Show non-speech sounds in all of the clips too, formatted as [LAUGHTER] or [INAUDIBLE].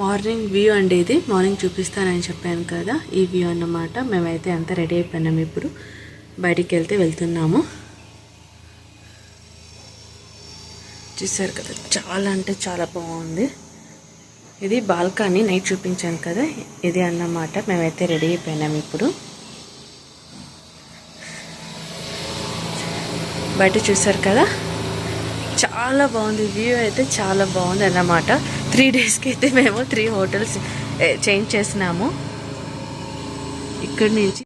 Morning view అండి ఇది. Morning చూపిస్తానని చెప్పాను కదా ఈ వ్యూ అన్నమాట. మేమైతే అంతా రెడీ అయిపోయినాము ఇప్పుడు. బయటికి వెళ్తే వెళ్తున్నాము. చూసారు కదా చాలా అంటే చాలా బాగుంది. ఇది బాల్కనీ నైట్ చూపించాను కదా ఇది అన్నమాట. మేమైతే రెడీ అయిపోయినాము ఇప్పుడు. బయట చూసారు కదా చాలా బాగుంది. వ్యూ అయితే చాలా బాగుంది అన్నమాట. త్రీ డేస్కి అయితే మేము త్రీ హోటల్స్ చేంజ్ చేసినాము. ఇక్కడి నుంచి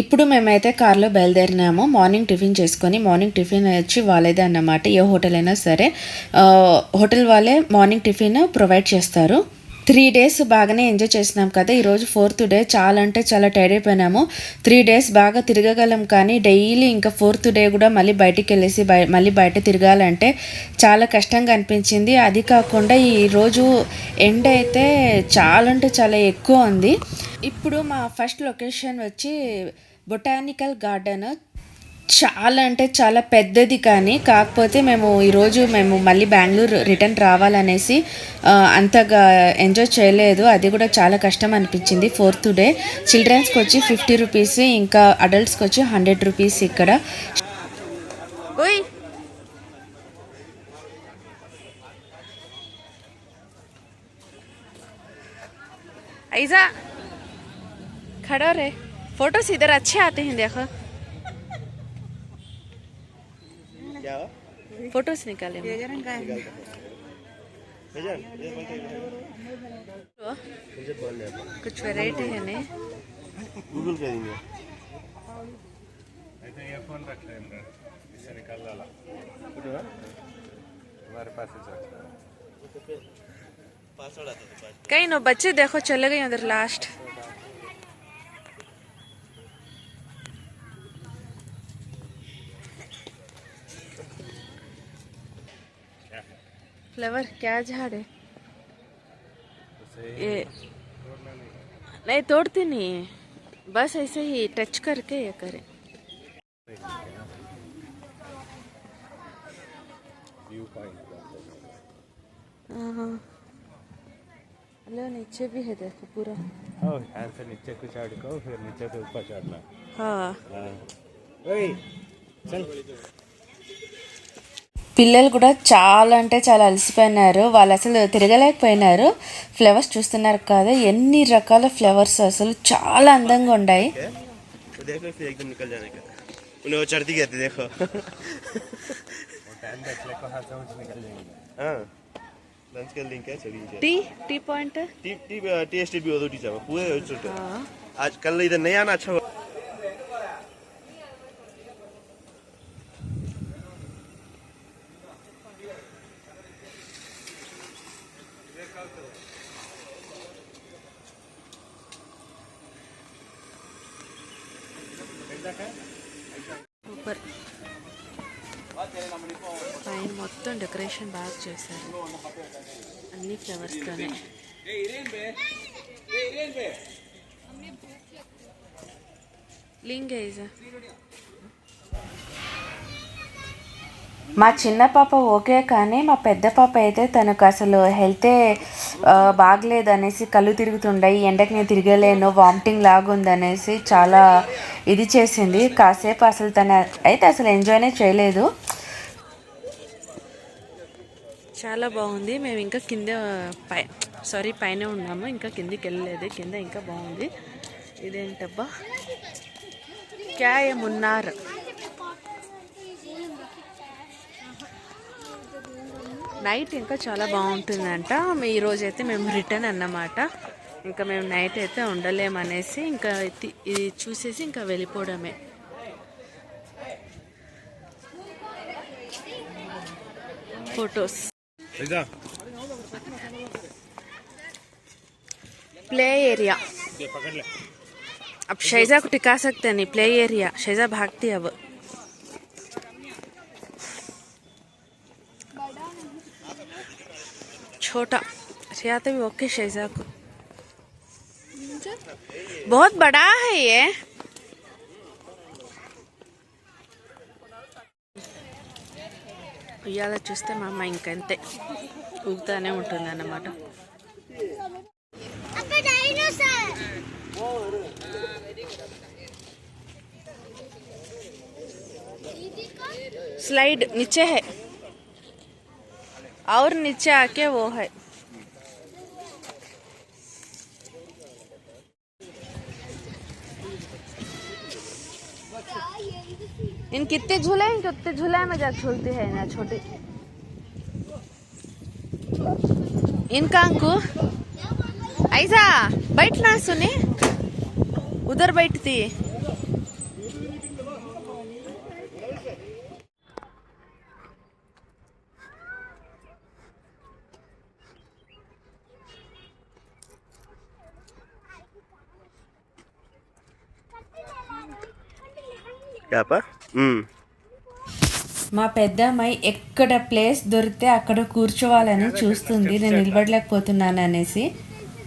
ఇప్పుడు మేమైతే కార్లో బయలుదేరినాము. మార్నింగ్ టిఫిన్ చేసుకొని మార్నింగ్ టిఫిన్ వచ్చి వాళ్ళేదే అన్నమాట. ఏ హోటల్ అయినా సరే హోటల్ వాళ్ళే మార్నింగ్ టిఫిన్ ప్రొవైడ్ చేస్తారు. త్రీ డేస్ బాగానే ఎంజాయ్ చేసినాం కదా. ఈరోజు ఫోర్త్ డే. చాలా అంటే చాలా టైర్డ్ అయిపోయినాము. త్రీ డేస్ బాగా తిరగగలం కానీ డైలీ ఇంకా ఫోర్త్ డే కూడా మళ్ళీ బయటికి వెళ్ళేసి బయ మళ్ళీ బయట తిరగాలంటే చాలా కష్టంగా అనిపించింది. అది కాకుండా ఈరోజు ఎండ అయితే చాలా అంటే చాలా ఎక్కువ ఉంది. ఇప్పుడు మా ఫస్ట్ లొకేషన్ వచ్చి బొటానికల్ గార్డెన్ చాలా అంటే చాలా పెద్దది కానీ కాకపోతే మేము ఈరోజు మేము మళ్ళీ బెంగళూరు రిటర్న్ రావాలనేసి ఆ, అంతగా ఎంజాయ్ చేయలేదు అది కూడా చాలా కష్టం అనిపించింది ఫోర్త్ డే చిల్డ్రన్స్కి వచ్చి ఫిఫ్టీ రూపీస్ ఇంకా అడల్ట్స్కి వచ్చి హండ్రెడ్ రూపీస్ ఇక్కడ ఓయ్ ऐसा खड़ा रहे फोटोज इधर अच्छे आते हैं देखो क्या हुआ? फोटोज निकाले हमने। भेजन, ये बोल के भेजन। वो, मुझे बोल दिया। कुछ वैरायटी है नहीं गूगल कर देंगे అయితే ये फोन रख ले अंदर इससे निकाल डाला कुछ हुआ? हमारे पास ही रख पासवर्ड आता था पासवर्ड कहीं नो बच्चे देखो चले गए उधर लास्ट फ्लावर क्या झाड़ है? ये नहीं तोड़ते नहीं है। बस ऐसे ही टच करके ये करें। व्यू हाँ नीचे भी है देखो पूरा। हाँ यहाँ से नीचे को चढ़ को फिर नीचे से ऊपर चढ़ना। हाँ। ओए चल। పిల్లలు కూడా చాలా అంటే చాలా అలసిపోయినారు వాళ్ళు అసలు తిరగలేకపోయినారు ఫ్లవర్స్ చూస్తున్నారు కదా ఎన్ని రకాల ఫ్లవర్స్ అసలు చాలా అందంగా ఉన్నాయి क्या वो देखो फिर एकदम निकल जाने का उन्हें वो चढ़ती गए थे देखो वो टाइम देख ले को हाथ से ऊँच निकल जाएंगे हाँ लंच का लिंक है चलिए T T point T T T S T भी उधर टीचर पूरे छोटे आज कल इधर नहीं आना अच्छा డెకరేషన్ బాగా చేశారు. అన్ని ఫ్లవర్స్తోనే మా చిన్న పాప ఓకే కానీ మా పెద్ద పాప అయితే తనకు అసలు హెల్తే బాగలేదు అనేసి కళ్ళు తిరుగుతుండే ఎండకి నేను తిరగలేను వామిటింగ్ లాగుంది అనేసి చాలా ఇది చేసింది. కాసేపు అసలు తన అయితే అసలు ఎంజాయ్నే చేయలేదు. చాలా బాగుంది. మేము ఇంకా కింద పై సారీ పైన ఉన్నాము. ఇంకా కిందికి వెళ్ళలేదు. కింద ఇంకా బాగుంది. ఇదేంటబ్బా? క్యాయ మున్నార్ నైట్ ఇంకా చాలా బాగుంటుందంట. ఈ ఈరోజు అయితే మేము రిటర్న్ అన్నమాట. ఇంకా మేము నైట్ అయితే ఉండలేమనేసి ఇంకా ఇది ఇది చూసేసి ఇంకా వెళ్ళిపోవడమే. ఫొటోస్ प्ले एरिया अब शैजा को टिका सकते नहीं प्ले एरिया शैजा भागती है अब छोटा सियाते भी ओके शैजा को बहुत बड़ा है ये ఉయ్యాల చూస్తే మా అమ్మ ఇంకంతే ఊగుతానే ఉంటుంది అన్నమాట అక్కడ డైనోసార్ स्लाइड नीचे है और नीचे आके वो है इन कितने झूले हैं? कितने झूले में जा झूलते हैं ना, छोटे। इनका अंकु। ऐसा, बैठना सुने। उधर बैठती। क्या पा మా పెద్దమ్మాయి ఎక్కడ ప్లేస్ దొరికితే అక్కడ కూర్చోవాలని చూస్తుంది. నేను నిలబడలేకపోతున్నాను అనేసి.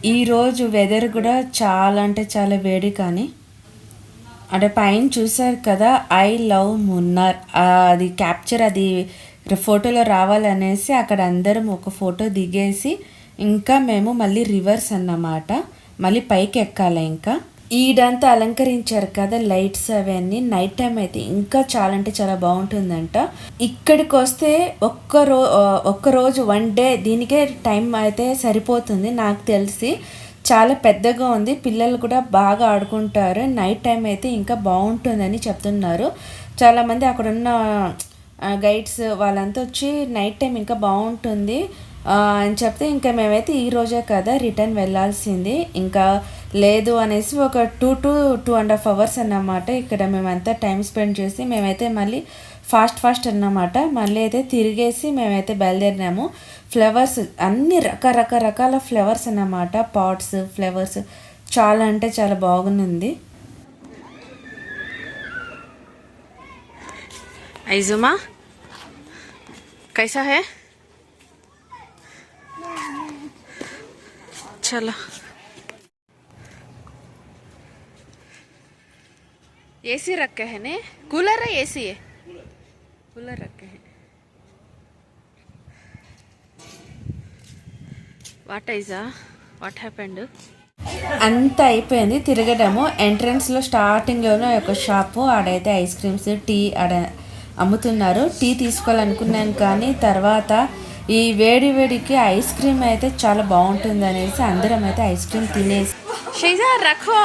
ఈరోజు వెదర్ కూడా చాలా అంటే చాలా వేడి కానీ అంటే పైన చూసారు కదా ఐ లవ్ మున్నార్. అది క్యాప్చర్ అది ఫోటోలో రావాలనేసి అక్కడ అందరం ఒక ఫోటో దిగేసి ఇంకా మేము మళ్ళీ రివర్స్ అన్నమాట. మళ్ళీ పైకి ఎక్కాలి ఇంకా. ఈడంతా అలంకరించారు కదా లైట్స్ అవన్నీ. నైట్ టైం అయితే ఇంకా చాలా అంటే చాలా బాగుంటుందంట. ఇక్కడికి వస్తే ఒక్క రో ఒక్క రోజు వన్ డే దీనికే టైం అయితే సరిపోతుంది నాకు తెలిసి. చాలా పెద్దగా ఉంది. పిల్లలు కూడా బాగా ఆడుకుంటారు. నైట్ టైం అయితే ఇంకా బాగుంటుందని చెప్తున్నారు. చాలామంది అక్కడ ఉన్న గైడ్స్ వాళ్ళంతా వచ్చి నైట్ టైం ఇంకా బాగుంటుంది అని చెప్తే ఇంకా మేమైతే ఈ రోజే కదా రిటర్న్ వెళ్ళాల్సింది. ఇంకా లేదు అనేసి ఒక two to two and half hours అన్నమాట. ఇక్కడ మేమంతా టైం స్పెండ్ చేసి మేమైతే మళ్ళీ ఫాస్ట్ ఫాస్ట్ అన్నమాట. మళ్ళీ అయితే తిరిగేసి మేమైతే బయలుదేరినాము. ఫ్లవర్స్ అన్ని రకరకరకాల ఫ్లవర్స్ అన్నమాట. పాట్స్ ఫ్లవర్స్ చాలా అంటే చాలా బాగుంది. ఐజుమా? కైసా హే? చలో. चलो एसी रखे हैं ने कूलर है एसी है कूलर रखे हैं వాట్ ఐజా వాట్ హ్యాపెండ్ అంత అయిపోయింది తిరగడము ఎంట్రన్స్లో స్టార్టింగ్లోనే ఒక షాపు ఆడైతే ఐస్ క్రీమ్స్ టీ ఆడ అమ్ముతున్నారు టీ తీసుకోవాలనుకున్నాను కానీ తర్వాత ఈ వేడి వేడికి ఐస్ క్రీమ్ అయితే చాలా బాగుంటుంది అనేసి అందరం అయితే ఐస్ క్రీమ్ తినేసి షైజా రఖో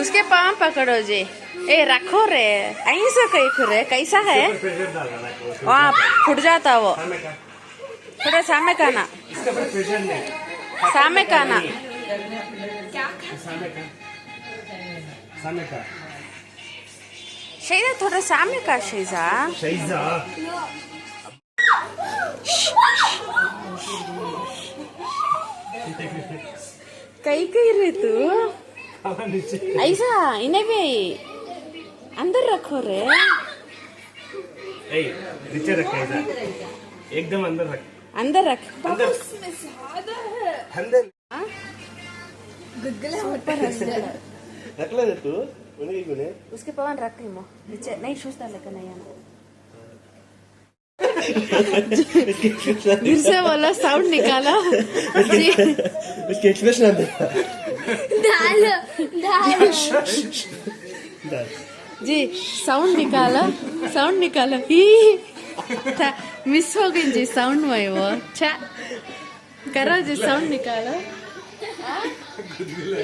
उसके पाँव पकड़ो जे। ए रखो रे। ऐसा से कहीं फिर कैसा है? वहाँ फुट जाता वो। थोड़ा सामने खाना सामने खाना शेजा थोड़ा सामने का शेजा। कहीं कई कई रे तू? ऐसा इन्हें भी अंदर रखो रे ऐ नीचे रख ऐसा एकदम अंदर रख अंदर रख अंदर अंदर गुगले ऊपर रख ले तू उन्हें क्यों नहीं उसके पवन रख के मो नीचे नहीं शूज़ डाल के नहीं आना फिर से वाला साउंड निकाला उसके एक्सप्रेशन देखा जी साउंड निकालो साउंड निकालो ही था मिस हो गई जी साउंड में वो अच्छा करो जी साउंड निकालो खुनले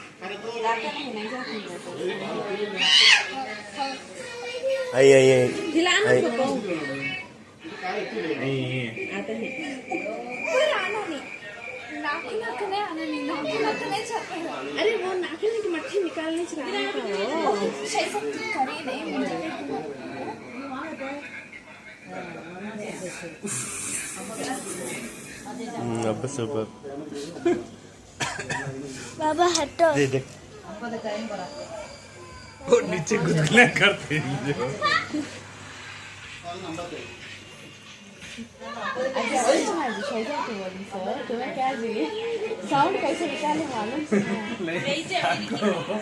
आई आई आई खिलाना उसको नहीं आता है। पर आना नहीं। नाक नाक में आना नहीं। नाक नाक में छपे अरे वो नाक में मट्टी निकालने चलाने का वो शायद सब करे नहीं। मुझे अब सुपर बाबा हटो। దే దే वो नीचे गुदगुला करते हैं जो साउंड कैसे निकाले मालूम कैसे निकाले?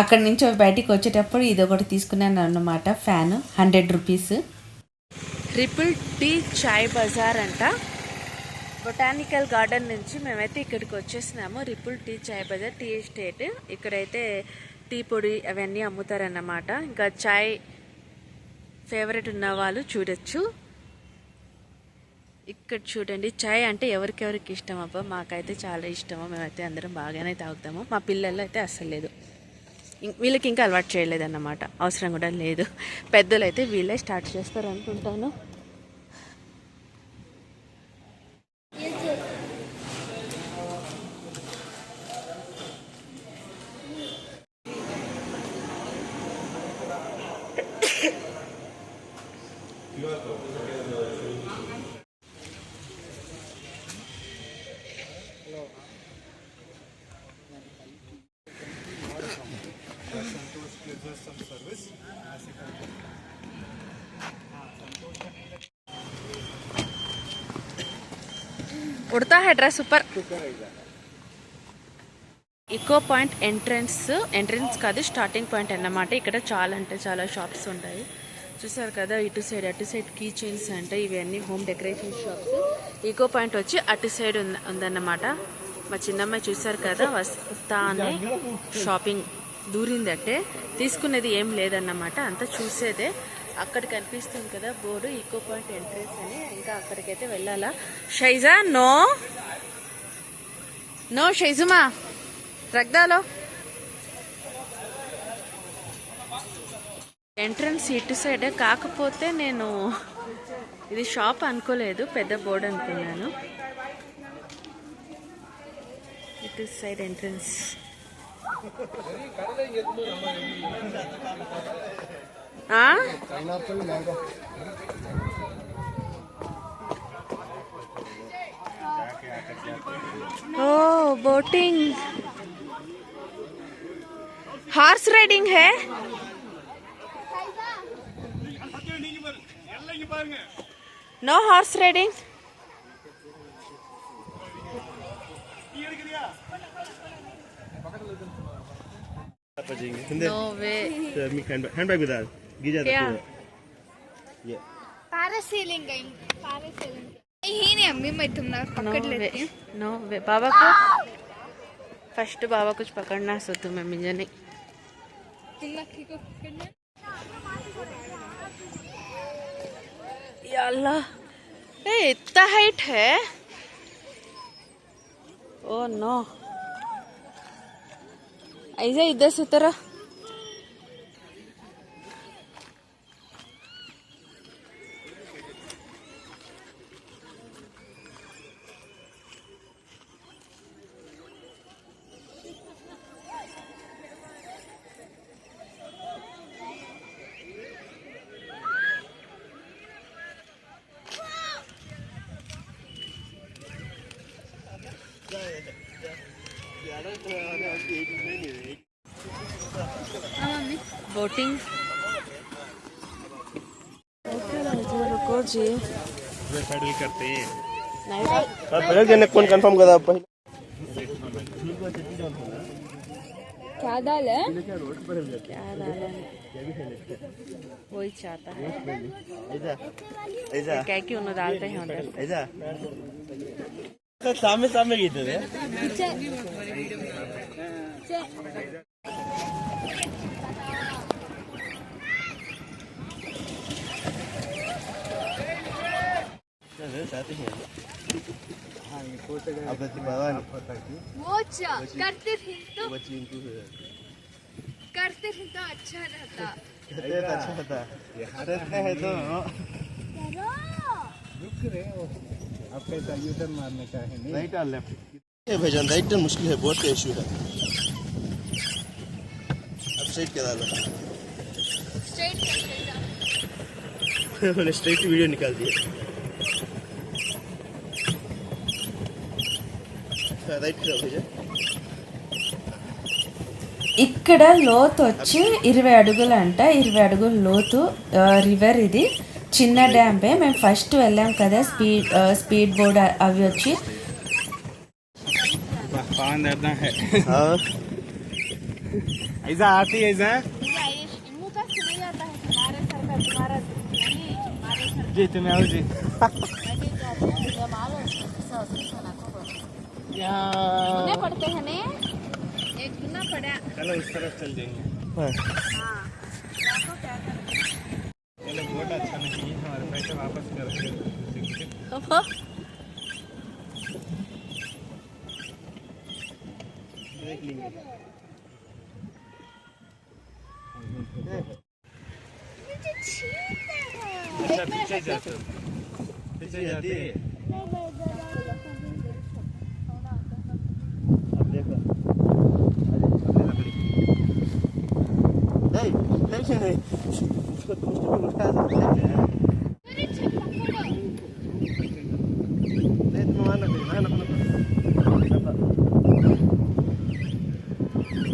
అక్కడి నుంచి బయటికి వచ్చేటప్పుడు ఇది ఒకటి తీసుకున్నాను అన్నమాట. Fan hundred rupees triple T Chai Bazaar అంట. బొటానికల్ గార్డెన్ నుంచి మేమైతే ఇక్కడికి వచ్చేసినాము. Triple T Chai Bazaar tea estate ఇక్కడైతే టీ పొడి అవన్నీ అమ్ముతారన్నమాట. ఇంకా చాయ్ ఫేవరెట్ ఉన్న వాళ్ళు చూడొచ్చు. ఇక్కడ చూడండి చాయ్ అంటే ఎవరికెవరికి ఇష్టం అబ్బా? మాకైతే చాలా ఇష్టము. మేమైతే అందరం బాగానే తాగుతాము. మా పిల్లలు అయితే అస్సలు లేదు. వీళ్ళకి ఇంకా అలవాటు చేయలేదన్నమాట. అవసరం కూడా లేదు. పెద్దలు అయితే వీళ్ళే స్టార్ట్ చేస్తారు అనుకుంటాను ఉడతా high super. Echo point entrance entrance కాదు స్టార్టింగ్ పాయింట్ అన్నమాట. ఇక్కడ చాలా అంటే చాలా షాప్స్ ఉంటాయి. చూసారు కదా ఇటు సైడ్ అటు సైడ్ కీ చైన్స్ అంటే ఇవన్నీ home decoration shops echo point వచ్చి అటు సైడ్ ఉందన్నమాట. మా చిన్నమ్మాయి చూసారు కదా వస్తా అనే షాపింగ్ దూరిందంటే తీసుకునేది ఏం లేదన్నమాట అంతా చూసేదే. అక్కడ కనిపిస్తుంది కదా బోర్డు ఈకో పాయింట్ ఎంట్రెన్స్ అని. ఇంకా అక్కడికైతే వెళ్ళాలా? షైజా నో? నో షైజుమా? రగ్దాలో ఎంట్రన్స్ ఇటు సైడ్ కాకపోతే నేను ఇది షాప్ అనుకోలేదు పెద్ద బోర్డు అనుకున్నాను. ఇటు side entrance oh boating horse riding है? No horse riding no way hand bag bag with. विदार गिजा क्या? ये। पैरासीलिंग गई पैरासीलिंग ही नहीं अम्मी मैं तुम ना पकड़ लेती हूँ। नो वे बाबा को फ़र्स्ट बाबा कुछ पकड़ना सो तुम्हें मुझे नहीं। तुम लक्की को पकड़ना या अल्लाह। ए इतना हाइट है? ओ नो ऐसा इधर से तरह बोटिंग रुको जी। करते हैं के कौन कंफर्म करा पहले। क्या दाल है? क्या डाला वही चाहता है। ऐसा ऐसा क्या कि उन्हें डालते हैं उधर सामने सामने गई थे वो अच्छा करते रहे तो करते रहे तो अच्छा रहता। अच्छा था रहते हैं तो। आप कैसा यूटर्न मारने का है नहीं? राइट और लेफ़्ट भाईजान राइट टर्न मुश्किल है बहुत का इशू है। अब स्ट्रेट लो। स्ट्रेट [LAUGHS] मैंने स्ट्रेट वीडियो निकाल दी ఇక్కడ లోతు వచ్చి ఇరవై అడుగులు అంట ఇరవై అడుగుల లోతు రివర్ ఇది చిన్న డ్యాంపే మేము ఫస్ట్ వెళ్ళాం కదా స్పీడ్ స్పీడ్ బోర్డ్ అవి వచ్చి पान दर्दा है हाँ ऐसा आती है ऐसा मुंह का सुन जाता है तुम्हारे सर का तुम्हारा नहीं हमारे सर जी तुम्हें आओ जी गुना पड़ते हैं ने एक गुना पड़ा। चलो इस तरफ़ चल जाएँगे। हाँ। ये लोग अच्छा नहीं है। हमारे पैसे वापस कर देख लेंगे। अच्छा पीछे जाते पीछे जाते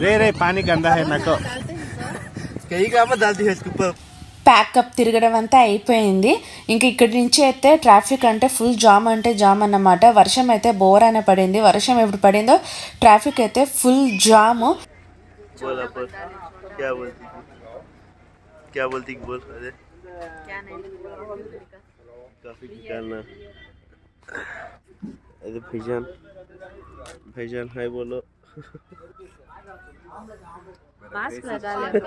रे रे पानी गंदा है मैं को कहीं का आप डालती है इसके ऊपर ప్యాకప్ తిరగడం అంతా అయిపోయింది ఇంకా ఇక్కడి నుంచి అయితే ట్రాఫిక్ అంటే ఫుల్ జామ్ అంటే జామ్ అన్నమాట వర్షం అయితే బోర్ అనే పడింది వర్షం ఎప్పుడు పడిందో ట్రాఫిక్ అయితే ఫుల్ జాము बोला पर क्या बोलती थी मास्क लगा ले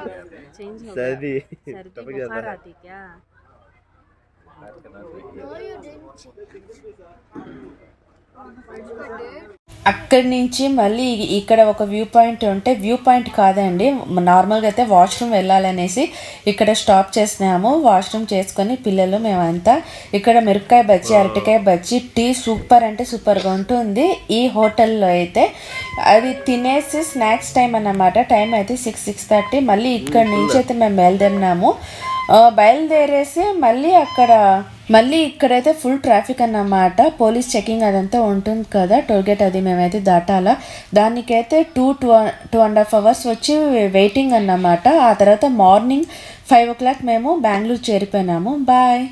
चेंज हो सर्दी सर्दी बुखार आती क्या? అక్కడి నుంచి మళ్ళీ ఇక్కడ ఒక వ్యూ పాయింట్ ఉంటే వ్యూ పాయింట్ కాదండి. నార్మల్గా అయితే వాష్రూమ్ వెళ్ళాలనేసి ఇక్కడ స్టాప్ చేసినాము. వాష్రూమ్ చేసుకొని పిల్లలు మేమంతా ఇక్కడ మిరపకాయ బజ్జి అరటికాయ బజ్జి టీ సూపర్ అంటే సూపర్గా ఉంటుంది. ఈ హోటల్లో అయితే అది తినేసి స్నాక్స్ టైం అన్నమాట. టైం అయితే సిక్స్ సిక్స్ థర్టీ. మళ్ళీ ఇక్కడ నుంచి అయితే మేము బయలుదేరినాము. బయలుదేరేసి మళ్ళీ అక్కడ మళ్ళీ ఇక్కడైతే ఫుల్ ట్రాఫిక్ అన్నమాట. పోలీస్ చెకింగ్ అదంతా ఉంటుంది కదా. టోల్గేట్ అది మేమైతే దాటాలా. దానికైతే two two two and half hours వచ్చి వెయిటింగ్ అన్నమాట. ఆ తర్వాత మార్నింగ్ ఫైవ్ ఓ క్లాక్ మేము బెంగళూరు చేరిపోయినాము. బాయ్